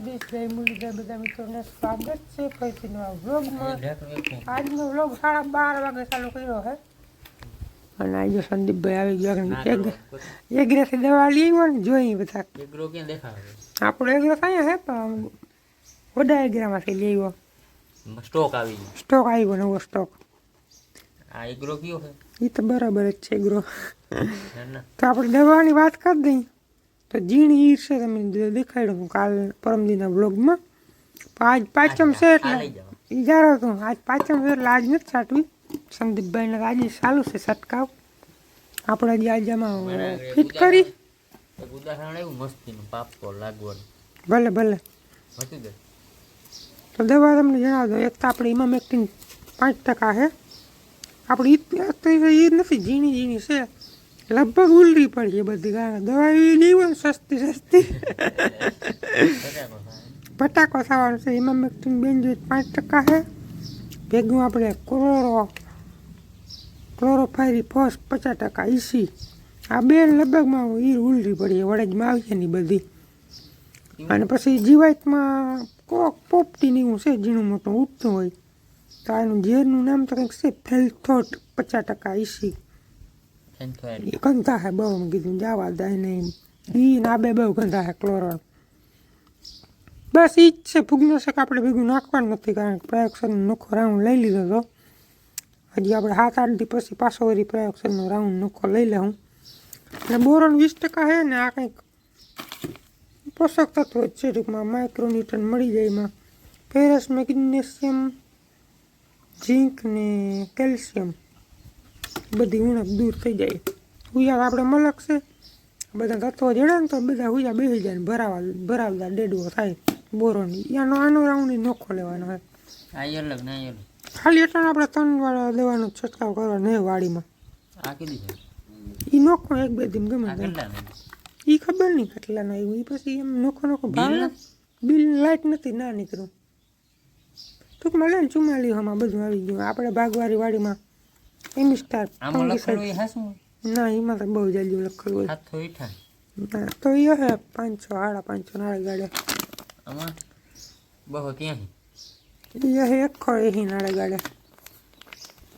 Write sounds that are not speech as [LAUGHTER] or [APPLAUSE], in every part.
દ્વારકાધીશ જય મુરલીધર બધા મિત્રોને સ્વાગત છે ફરીથી નવા વ્લોગમાં આજનો વ્લોગ સાડા બાર વાગે ચાલુ કર્યો છે અને આજે સંદીપભાઈ આવી ગયો એક એગ્રેથી દવા લઈ આવ્યો ને જોઈ બધા એગ્રો ક્યાં દેખાડે આપણો એગ્રો અહીંયા છે પણ વડા એગ્રામાંથી લઈ આવ્યો સ્ટોક આવી ગયો સ્ટોક આવ્યો નવો સ્ટોક આ એગ્રો કયો છે એ તો બરાબર જ છે એગ્રો ના ના તો આપણે દવાની વાત કરી દઈએ તો ઝીણી ઈર છે તમે દેખાડ્યું કાલ પરમદીના વ્લોગમાં આજ પાંચમ છે એટલે લઈ જાઓ ઈ જાણો તો આજ પાંચમ છે એટલે આજ નથી સાટવી સંદીપભાઈને આજે ચાલુ છે છટકાવ. આપણે આજે આમાં ફિટ કરી. ભલે ભલે. તો દવા તમને જણાવજો એક તો આપણે ઇમામ એક્ટિંગ પાંચ ટકા છે. આપણે એ નથી ઝીણી ઝીણી છે. લગભગ ઉલરી પડી બધી કે દવા નહીં હોય, સસ્તી સસ્તી. ફટાકો થવાનો છે. ઇમામ બેન જોઈએ પાંચ ટકા છે, ભેગું આપણે ક્લોરો, ક્લોરોફાયરી ફોસ પચાસ ટકા ઈસી. આ બે લગભગમાં ઈર ઉલરી પડી વડજમાં આવી છે ને બધી. અને પછી જીવાતમાં કોક પોપટી ને એવું છે, ઝીણું મોટું ઉઠતું હોય. તો આનું ઝેરનું નામ તો કંઈક છે, ફેલથોટ પચાસ ટકા ઈસી. હે બહુ મેં કીધું જવા દે નહીં ઈ ના બે બહુ હે ક્લોરોન બસ ઈ જ છે ફૂગનાશક આપણે ભેગું નાખવાનું નથી કારણ કે પ્રયોગશાળનો નોખો રાઉન્ડ લઈ લીધો હતો હજી આપણે સાત આઠ દી પછી પાછો વળી પ્રયોગશાળનો રાઉન્ડ નોખો લઈ લઉં અને બોરોન વીસ ટકા છે ને આ કંઈક પોષક તત્વો જ છે ટૂંકમાં માઇક્રોન્યુટ્રન મળી જાય એમાં ફેરસ મેગ્નેશિયમ ઝીંક ને કેલ્શિયમ બધી ઉણપ દૂર થઈ જાય. હુયા આપણે મલક છે બધા તત્વો જડે ને તો બધા હુયા બેસી જાય ને ભરાવા ભરાવતા ડેડવો થાય બોરોની. યાનો આનો રાઉન્ડ નોખો લેવાનો હોય. અલગ ના અલગ. ખાલી એટલા આપણે ત્રણ વાળા દેવાનો છંટકાવ કરવાનો એ વાડીમાં. આ કીધી એ નોખો એક બે દિન ગમે એ ખબર નહીં કેટલાનો આવ્યું. એ પછી એમ નોખો નોખો ભાવ બિલ? બિલ લાઇટ નથી ના નીકળ્યું. ટૂંકમાં લે ને ચુમ્માલી હમાં બધું આવી ગયું. આપણે ભાગવારી વાડીમાં એમ સ્ટાર આમાં લખેલું એ હાસું ના એમાં તો બહુ જલ્દી લખેલું હોય. હાથો ઈઠા ના તો એ હે પાંચસો સાડા પાંચસો નાળે ગાડે આમાં? બહુ ત્યાં એ હે એકસો એહી નાળે ગાડે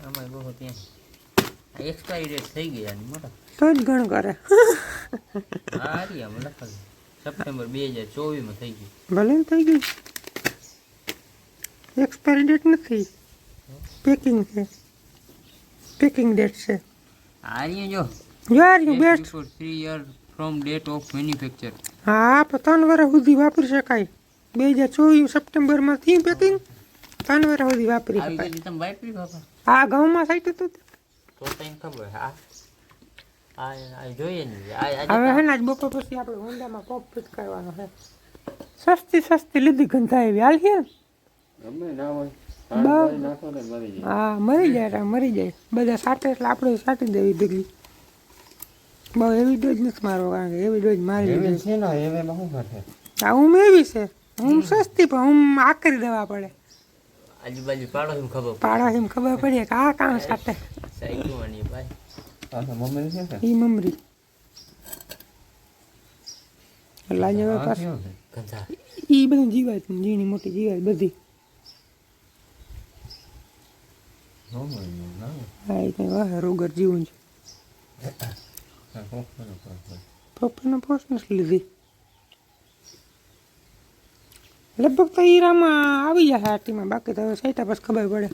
આમાં બહુ ત્યાં એક્સપાયરી ડેટ થઈ ગઈ આની મોટા. તો જ ગણ કરે. આ રહી લખેલું. સપ્ટેમ્બર બે હજાર ચોવીસમાં થઈ ગયું. ભલે થઈ ગયું. એક્સપાયરી ડેટ નથી. પેકિંગ છે. પેકિંગ ડેટ છે. આ રહી જો યાર you best three year from date of manufacture હા પણ ત્રણ વર્ષ સુધી વાપરી શકાય. બે હજાર ચોવીસ સપ્ટેમ્બરમાં થી પેકિંગ. ત્રણ વર્ષ સુધી વાપરી આવી શકાય. ગઈ તમે વાપરી બાપા. આ ઘઉંમાં સાઈટ હતું તો. તને ખબર આ આ આ જોઈએ ને આ હવે આ હે ને આજ બપોર પછી આપણે હોન્ડામાં પંપ ફિટ કરવાનો છે. સસ્તી સસ્તી લીધી ગંધા એવી હાલ છે? બહુ હા મરી જાય મરી જાય. બધા સાટે એટલે આપણે સાટી દેવી ભેગી બહુ એવી ડોઝ નથી મારો કારણ કે એવી ડોઝ મારી? ઊંઘ એવી છે. હું સસ્તી પણ હું આકરી દેવા પડે. આજુબાજુ પાડો એમ ખબર પાડોશીને ખબર પડી કે આ કામ સાથે ભાઈ. ઈ મમરી. એટલે આજે પાછું. ઈ બધું જીવાય જીણી મોટી જીવાય બધી. હા, એ કંઈ વાહ, રોગર જીવન છે. પપ્પાનો પોસ્ટ નથી લીધી. લગભગ તો હીરામાં આવી જશે આટીમાં બાકી તો સાઈટા પછી ખબર પડે.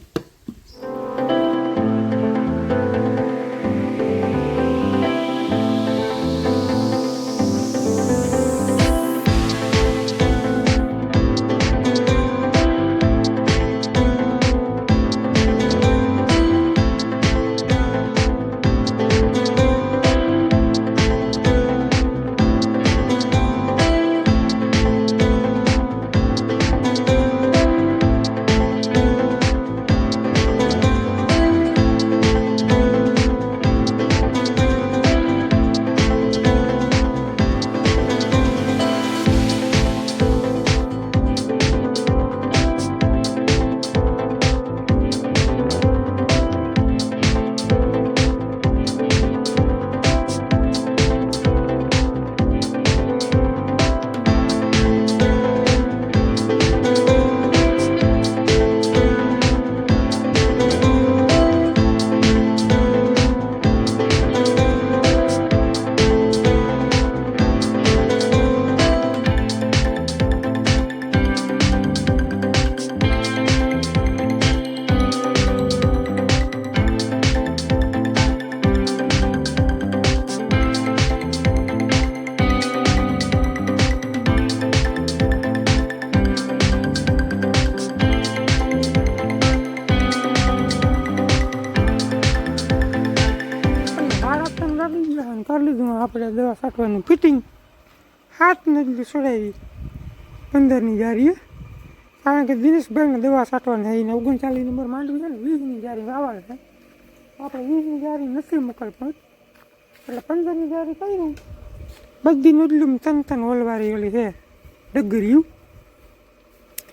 વાગી ગયા અને કરી લીધું આપણે દવા છાંટવાનું ફિટિંગ હાથ નથી છોડાવી પંદરની જારીએ. કારણ કે દિનેશભાઈને દવા છાંટવાની છે એને ઓગણચાલીસ નંબર માંડવી છે ને, વીસની જારી વાવલ છે. આપણે વીસની જારી નથી મોકલ પણ. એટલે પંદરની જારી કર્યું બધી નોડલું તન તન ઓલવારી ઓલી છે ડગર્યું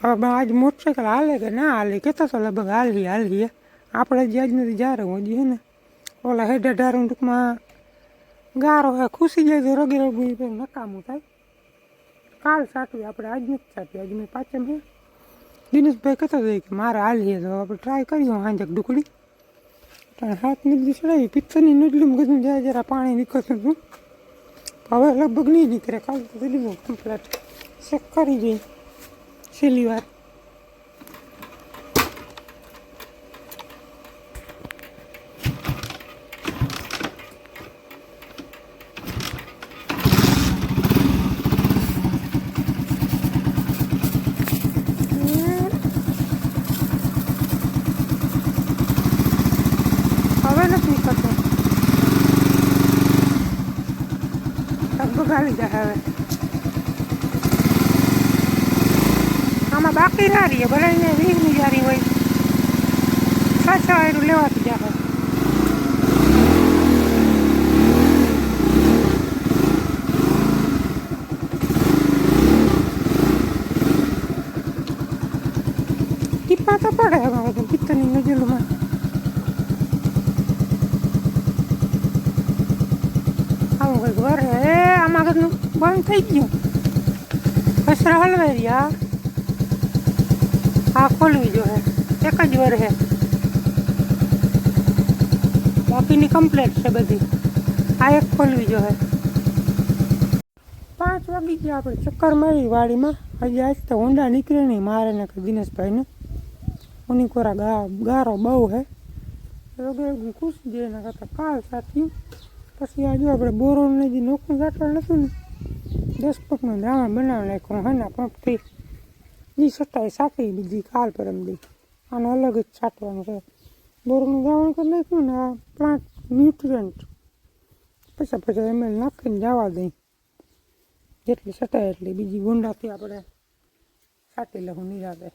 હવે બા, આજ મોટરસાઇકલ હાલે કે ના હાલે, કહેતા તો લગભગ હાલવી હાલવી આપણે જ આજ નથી જા રહું હજી હે ને. ઓલા હેડા ડારું ટૂંકમાં ગારો હોય ખુશી જાય તો રગી રગી તો નકામું થાય. કાલ સાચવી આપણે આજ નથી સાચવી આજ મેં પાછળ મેં દિનેશભાઈ કહેતો હતો કે મારે હાલીએ તો આપણે ટ્રાય કરીએ હાંજક ડુકડી પણ હાથ નીકળી ચડાવી પિત્તરની નડલું ગજું જાય, જરા પાણી નીકળતું હતું. હવે લગભગ નહીં નીકળે, કાલ તો કમ્પ્લેટ ચેક કરી જઈ છેલ્લી વાર હવે નથી નીકળતો લગભગ આવી જાય હવે. આમાં બાકી ના રહીએ, ભલે અહીંયા વીસની જારી હોય. સાચા છ લેવાથી જાય ટીપા તો પડે હવે બધું પિત્તરની નજરમાં આવું કંઈક વરે એ આમાં કંઈક બંધ થઈ ગયું કચરા હલવાઈ રહ્યા આ ખોલવી જોઈએ એક જ વર છે બાકીની કમ્પ્લેટ છે બધી આ એક ખોલવી જોઈએ પાંચ વાગી ગયા આપણે ચક્કર મારી વાડીમાં હજી આજ તો ઊંડા નીકળે નહીં મારે ને કે દિનેશભાઈને ઉની કોરા ગા ગારો બહુ હે વગેરે ખુશ જઈએ એના કરતાં કાલ સાથી પછી આ જો આપણે બોરોને જે નોખું કાઢવા નથી ને, દસ પગનું દ્રાવણ બનાવી નાખ્યું, હાના પંપથી જે સટાઈ સાટી બીજી કાલ પરમ દી. આને અલગ જ છાંટવાનું છે. બોરનું દ્રાવણ કરી નાખ્યું ને, આ પ્લાન્ટ ન્યુટ્રિયન્ટ પછી પછી એમ નાખીને જવા દઈ. જેટલી સટાય એટલી. બીજી ગુંડાથી આપણે છાંટી લઉં નિરાતે.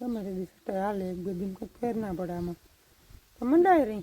ગમે તે સટાઈ હાલે, એક બે દિન કોઈ ફેર ના પડે આમાં. તો મંડાઈ રહી.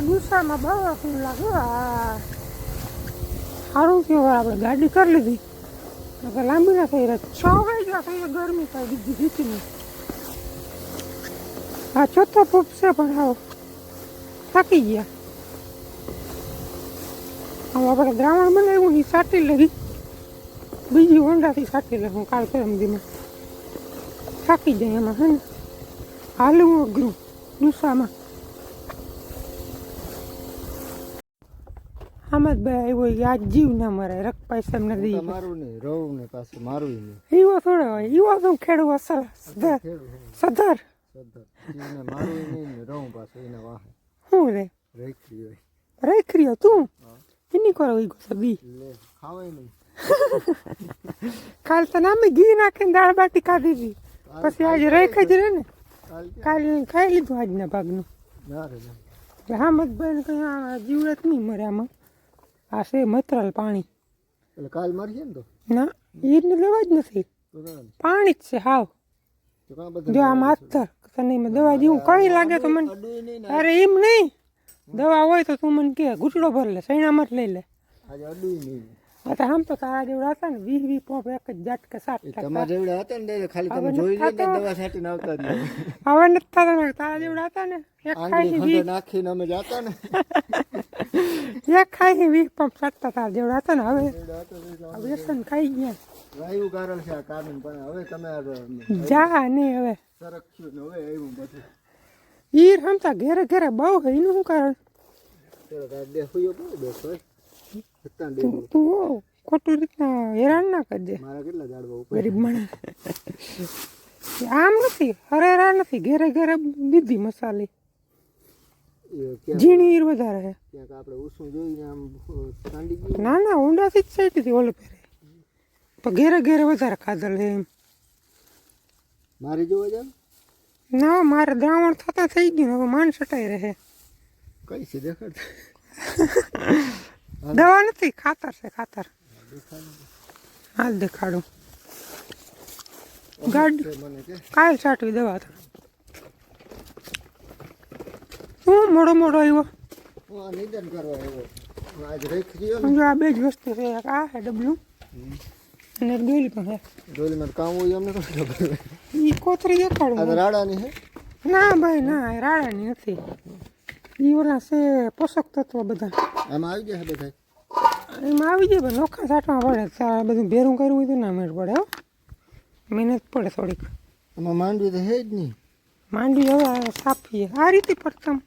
હા તો ગુસ્સામાં બહુ અઘરું લાગે. આ સારું થયું આપણે ગાડી કરી લીધી. નકર લાંબી ના થઈ રહ્યા છ વાગ્યા થઈ ગરમી થઈ બીજી જીતીની હા ચોથો પૂપ છે પણ આવો. થાકી ગયા. હવે આપણે દ્રાવણ બનાવ્યું ને સાટી લઈ. બીજી હોંડાથી સાટી લઉં કાલ પરમ દીમાં થાકી જાય એમાં, હે ને? હાલવું અઘરું ગુસ્સામાં અહમદભાઈ આવ્યો કે આજ જીવ ના મરાય રક પૈસા એમ નથી તમારું નહીં રહું ને પાછું મારું નહીં. ઈવો થોડો હોય ઈવો તો ખેડૂ અસર સધર. સધર. સદર જીવને મારું નહીં ને રહું પાછું એને વાહે. શું રે રેખી હોય. રેખરીઓ તું? એની કરો ઈ ગોતો દી. લે ખાવાય નહીં. કાલ તને અમે ઘી નાખીને દાળ બાટી ખાધી હતી. પછી આજે રેખ જ રહે ને? કાલ ક્યાં? કાલે ખાઈ લીધું આજના ભાગનું. ના રે ના. એટલે હામદભાઈને કંઈ આ જીવડત નહીં મરે આમાં. આ છે મતરલ પાણી. એટલે કાલ મરીએ ને તો? ના એને લેવા જ નથી. પાણી જ છે હાવ. જો આ માથર તને દવા જેવું કઈ લાગે તો મને અરે એમ નહીં. દવા હોય તો તું મને કે ઘૂંટડો ભર લે સૈણામાં જ લઈ લે. આજે અડું નહીં. આ તો આમ તો તારા જેવડા હતા ને વીસ વીસ પોપ એક જ ઝાટકે સાત એ ટકા તમારા જેવડા હતા ને તો ખાલી હવે તમે જોઈ લે નથી ને થતો. દવા છાંટીને આવતા રહ્યો હવે નથી થતા ને તારા જેવડા હતા ને એક આંગળી ખાઈ ખંડે વીસ નાખીને અમે જાતા ને એક ખાઈ વીસ પંપ સાટતા તારા જેવડા હતા ને હવે જેવડા હતા ને એટલે હવે વ્યસન ખાઈ ગયા વાયુ કારણ છે આ કારણ પણ હવે તમે આ જા નહીં હવે સરખ્યું ને હવે આવ્યું બધું ઈ રમતા ઘેરે ઘેરે બહુ હે એનું શું કારણ પેલો તાર તું તું ખોટું રીતના હેરાન ના કરજે મારા કેટલા ઝાડવા ઉપર ગરીબ માણસ આમ નથી હરેરા નથી ઘેરે ઘેરે દીધી મસાલી એ ક્યાંક ઝીણી ઈર વધારે છે ક્યાંક આપણે ઉસું જોઈને આમ કાંડી ગયું ના ના ઊંડાથી જ સાઈડથી ઓલે પહેરે પણ ઘેરે ઘેરે વધારે ખાધલ છે એમ મારી જોવા જાવ ના મારે દ્રાવણ થતા થઈ ગયું હવે માન સટાઈ રહે કઈ છે દેખાડ દવા નથી ખાતર છે ખાતર. હાલ દેખાડું. ગાડી મને કે કાલ છાંટવી દવા તો હું મોડો મોડો આવ્યો? હું આ નિદાન કરવા આવ્યો હું આજ રેખ ગયો ને જો આ બે જ વસ્તુ છે એક આ છે ડબલું અને એક ડોલી પણ છે. ડોલીમાં કામ હોય અમને તો ખબર એ કોતરી આ તો દેખાડું રાડાની હે? ના ભાઈ ના એ રાડાની નથી. એ ઓલા છે પોષક તત્વો બધા. આમાં આવી જાય બધા? એમાં આવી જાય પણ નોખા છાંટવા પડે તારે બધું ભેરું કર્યું હોય તો ના મેળ પડે હો. મહેનત પડે થોડીક. આમાં માંડવી તો હે જ નહીં. માંડી હવે આ સાફીએ. આ રીતે પડતમ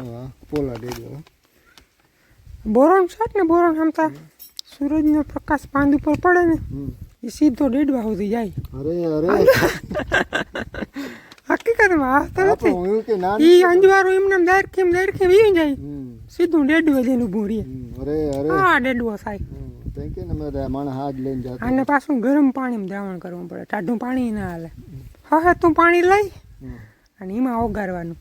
હા પોલા ડેડી બોરણ છાટ ને બોરણ આમતા સૂરજનો પ્રકાશ પાંદ ઉપર પડે ને હમ. એ સીધો ડેડવા સુધી જાય. અરે અરે. [LAUGHS] હકીકતમાં આ તો આપણે નથી હું એવું કે ના ઈ અંજવાળું એમને દાયરખેમ દાયરખેમ વી જાય. હમ. સીધું ડેડવે જઈને ઊભું રહીએ અરે અરે. હા ડેડવો સાહેબ કે ને મારે માણસ હાથ લઈને જતો. અને પાછું ગરમ પાણીમાં દ્રાવણ કરવું પડે. ટાઢું પાણી ના હાલે. હવે તું પાણી લઈ. અને એમાં ઓગારવાનું.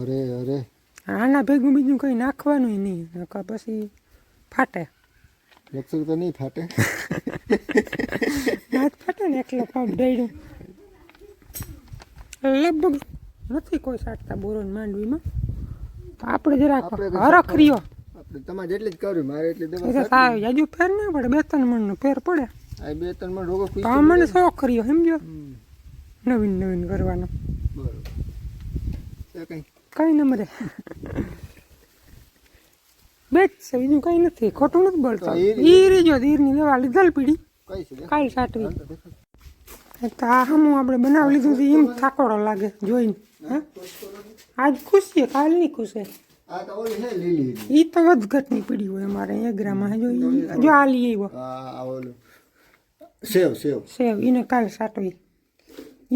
અરે અરે. આના ભેગું બીજું કંઈ નાખવાનું નહીં. નકર પછી ફાટે. લક્ષક તો નહીં ફાટે. [LAUGHS] હાથ ફાટે ને એકલો પગ ડેડું લગભગ નથી કોઈ સાટતા બોરોન માંડવીમાં. આપણે જરાક હરખ રહ્યો. તમારે જેટલી જ કર્યું મારે એટલી દવા એટલે સારું જાજુ ફેર ના પડે બે ત્રણ મણનો ફેર પડે. આ બે ત્રણ મણ રોગો આ મને શોખ રહ્યો સમજો નવીન નવીન કરવાનો. બરોબર. કઈ. કઈ ન મરે બે છે બીજું કઈ નથી. ખોટું નથી બોલતો. ઈર જો ઈરની દવા લીધલ પીડી. કઈ કાલ સાટવી. તો આ હમું આપણે બનાવી લીધું એમ થાકોડો લાગે જોઈને. હે આજ ખુશ છે કાલ નહીં ખુશ છે. આ તો ઓલી હે લીલી ઈ તો વધઘટની પીડી હોય અમારે એગ્રામાં જો જો આ લઈ આવ્યો. આ આ ઓલું. સેવ સેવ. સેવ એને કાલ સાટવી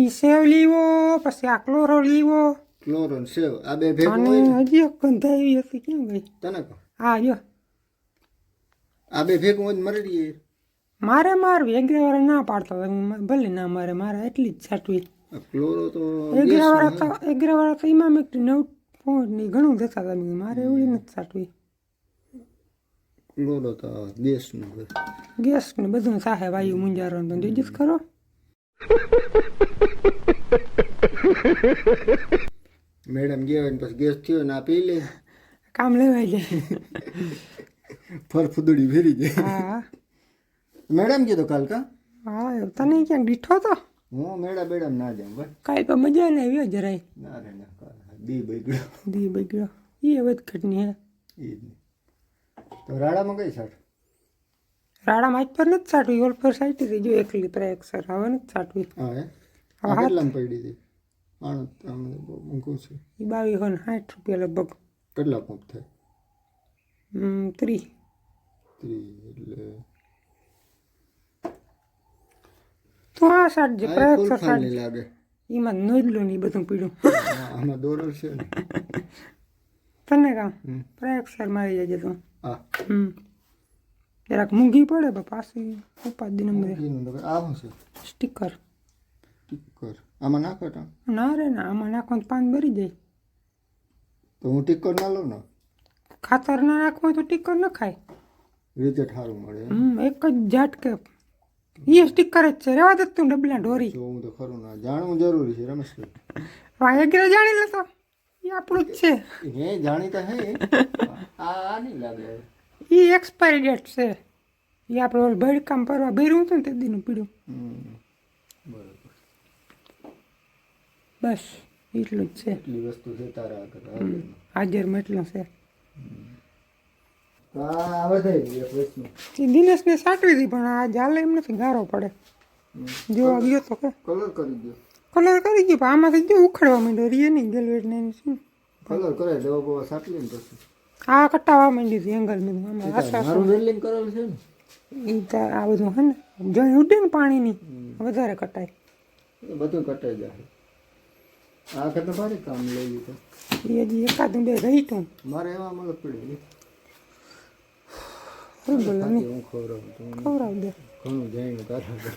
ઈ. સેવ લીવો પછી આ ક્લોરો લીવો ક્લોરો સેવ. આ બે ભેગું હોય હજી એક ગંધાઈ હતી કેમ ભાઈ તને કહો. હા જો. આ બે ભેગું હોય મરડીએ. મારે મારવી એગ્રા વાળા ના પાડતો ભલે ના મારે મારે એટલી જ સાટવી. ક્લોરો તો એગ્રા વાળા તો એગ્રા વાળા ઇમામ એક નવ પોઈન્ટ નહીં ઘણું દેખાતા હતા મારે એવડી નથી સાટવી ક્લોરો તો ગેસનું ગેસનું ગેસ ને બધું સાહે વાયુ મુંજારો તો જોઈ જ ખરો. મેડમ ગયા ને પછી ગેસ થયો ને આ પી લે. કામ લેવાય જાય ફર ફુદડી ફેરી જાય હા. મેડમ કીધો કાલ કા? હા તને ક્યાંક દીઠો તો? હું મેળા બેડા ના જાઉં ભાઈ. કાંઈ તો મજા નહીં આવ્યો જરાય. ના રે ના કાલ દી બગડ્યો. દી બગડ્યો. એ વધઘટની હે. એ. તો રાડામાં કઈ સાટ રાડા માચ પર નથી સાટવી ઓલ પર સાઈટી હતી. જો એકલી એક સર હવે નથી સાટવી હા કેટલામાં પડી હતી? આણંદ બહુ મૂકું છે. એ બાવીસ હોય ને સાઠ રૂપિયા લગભગ. કેટલા પંપ થાય? હમ, ત્રી. ત્રી એટલે તું ફૂલ સર સાટ ખાલી લાગે. એમાં નોંધલું ને બધું પીડું. આમાં દોરલ છે તને કામ? પ્રયોગ સર મારી જજે તું. હમ. જરાક મૂંઘી પડે બા પાછી ઉપાધિ નંબર તો છે? સ્ટીકર. ટિક્કર આમાં નાખો તો. ના રે ના આમાં નાખો તો પાન ભરી જાય. તો હું ટિક્કર ના લઉં ને? ખાતર ના નાખવું તો ટીકર ન ખાય. રિઝલ્ટ સારું મળે હમ એક જ ઝાટકે એ સ્ટીકર જ છે. રેવા દે તું ડબલા ઢોરી. હું તો ખરું ના. જાણવું જરૂરી છે રમેશભાઈ આ એગ્રે જાણી લેતો. એ આપણું જ છે. હે જાણીતા હે? આ નહીં લાગે. એ એક્સપાયરી ડેટ છે. એ આપણે ઓલું ભડકામ પરવા ભર્યું હતું ને તે દીનું પીડું. બરોબર. બસ એટલું જ છે. એટલી વસ્તુ છે તારા આગળ. હાજરમાં એટલું છે તો આ આવે છે એક વસ્તુ એ દિનેશને સાટવી હતી પણ આ જાલે એમ નથી ગારો પડે. જોવા ગયો તો કે. કલર કરી દો કલર કરી ગયો પણ આમાંથી જો ઉખડવા માંડ્યો? રીએ નહીં ગેલવેટ ને શું? કલર કરે દવા બવા સાટલી ને પછી. આ કટાવા માંડી હતી એંગલ મેં આમાં આસપાસ મારું રેલિંગ કરેલું છે ને? એ આ બધું હે ને જણ ઉડે ને પાણીની વધારે કટાય. એ બધું કટાઈ જાય. આ કરતા ભારે કામ લઈ લીધું. એ હજી એકાદું બે રહી તું. મારે એવા મતલબ પડી શું બોલો ખવડાવ દે ઘણું જઈને કરાવે